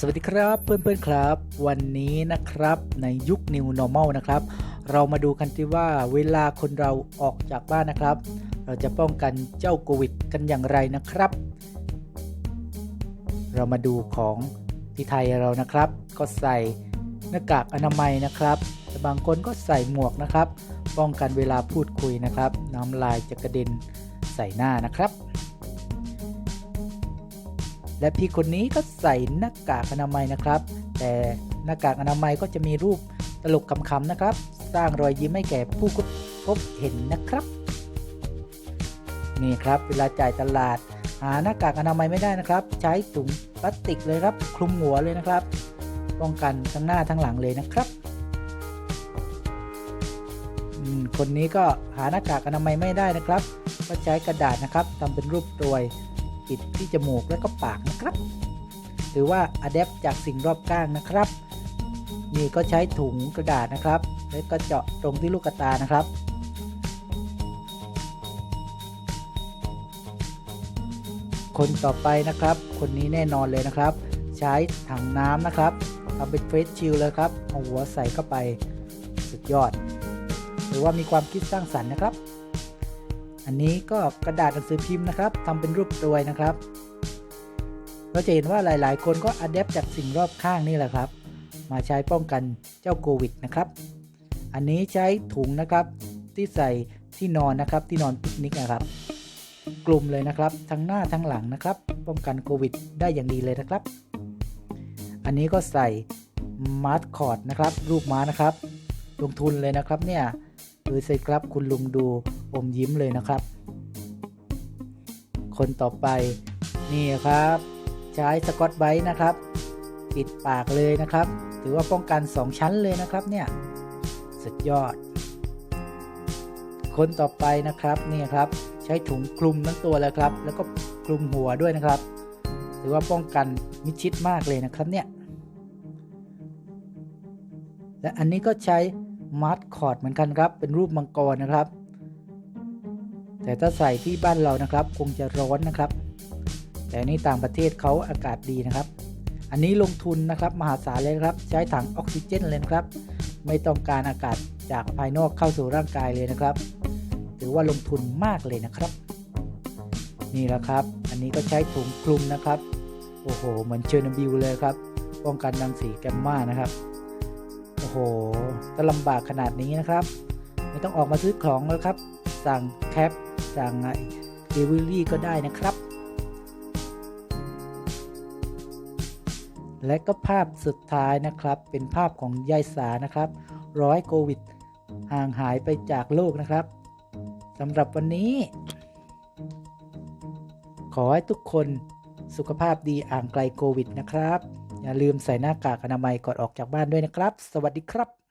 สวัสดีครับเพื่อนๆครับ วันนี้นะครับในยุค New Normal นะครับ เรามาดูกันที่ว่าเวลาคนเราออกจากบ้านนะครับ เราจะป้องกันเจ้าโควิดกันอย่างไรนะครับ เรามาดูของที่ไทยเรานะครับ ก็ใส่หน้ากากอนามัยนะครับแต่บางคนก็ใส่หมวกนะครับ ป้องกันเวลาพูดคุยนะครับ น้ำลายจะกระเด็นใส่หน้านะครับ และพี่คนนี้ก็ใส่หน้ากากอนามัยนะครับ แต่หน้ากากอนามัยก็จะมีรูปตลกคำๆนะครับ สร้างรอยยิ้มให้แก่ผู้พบเห็นนะครับ นี่ครับเวลาจ่ายตลาด หาหน้ากากอนามัยไม่ได้นะครับ ใช้ถุงพลาสติกเลยครับ คลุมหัวเลยนะครับ ป้องกันทั้งหน้าทั้งหลังเลยนะครับคนนี้ก็หาหน้ากากอนามัยไม่ได้นะครับ ก็ใช้กระดาษนะครับทำเป็นรูปตัวย ปิดที่จมูกและก็ปากนะครับ หรือว่าอะแดปจากสิ่งรอบข้างนะครับ นี่ก็ใช้ถุงกระดาษนะครับ แล้วก็เจาะตรงที่ลูกตานะครับคนต่อไปนะครับ คนนี้แน่นอนเลยนะครับ ใช้ถังน้ำนะครับทำเป็นเฟสชิลเลยครับเอาหัวใส่เข้าไปสุดยอด หรือว่ามีความคิดสร้างสรรค์นะครับ อันนี้ก็กระดาษหนังสือพิมพ์นะครับทำเป็นรูปตัวนะครับ เราจะเห็นว่าหลาย ๆ คนก็อัดแอปจากสิ่งรอบข้างนี่แหละครับ มาใช้ป้องกันเจ้าโควิดนะครับ อันนี้ใช้ถุงนะครับที่ใส่ที่นอนนะครับที่นอนปิกนิกนะครับ กลุ่มเลยนะครับ ทั้งหน้าทั้งหลังนะครับ ป้องกันโควิด ได้อย่างดีเลยนะครับ อันนี้ก็ใส่มาร์คอร์ดนะครับ รูปม้านะครับ ลงทุนเลยนะครับเนี่ยดูสิครับคุณลุงดู อมยิ้มเลยนะครับ คนต่อไปนี่ครับ ใช้สกอตไบรท์นะครับ ปิดปากเลยนะครับ ถือว่าป้องกัน 2 ชั้นเลยนะครับเนี่ยสุดยอด คนต่อไปนะครับนี่ครับใช้ถุงคลุมทั้งตัวเลยครับ แล้วก็คลุมหัวด้วยนะครับ ถือว่าป้องกันมิดชิดมากเลยนะครับเนี่ยและอันนี้ก็ใช้มาร์คอร์ดเหมือนกันครับ เป็นรูปมังกรนะครับ แต่ถ้าใส่ที่บ้านเรานะครับ คงจะร้อนนะครับ แต่นี่ต่างประเทศเขาอากาศดีนะครับ อันนี้ลงทุนนะครับมหาศาลเลยครับ ใช้ถังออกซิเจนเลยครับ ไม่ต้องการอากาศจากภายนอกเข้าสู่ร่างกายเลยนะครับ ถือว่าลงทุนมากเลยนะครับ นี่แหละครับ อันนี้ก็ใช้ถุงคลุมนะครับ โอ้โห เหมือนเชอร์นบิลเลยครับ ป้องกันรังสีแกมมานะครับ โอ้โหก็ลำบากขนาดนี้นะครับ ไม่ต้องออกมาซื้อของแล้วครับ สั่งแคป สั่งเดลิเวอรี่ก็ได้นะครับ และก็ภาพสุดท้ายนะครับ เป็นภาพของยายสานะครับร้อยโควิด ห่างหายไปจากโลกนะครับสำหรับวันนี้ ขอให้ทุกคนสุขภาพดีอ่างไกลโควิดนะครับ อย่าลืมใส่หน้ากากอนามัยก่อนออกจากบ้านด้วยนะครับ สวัสดีครับ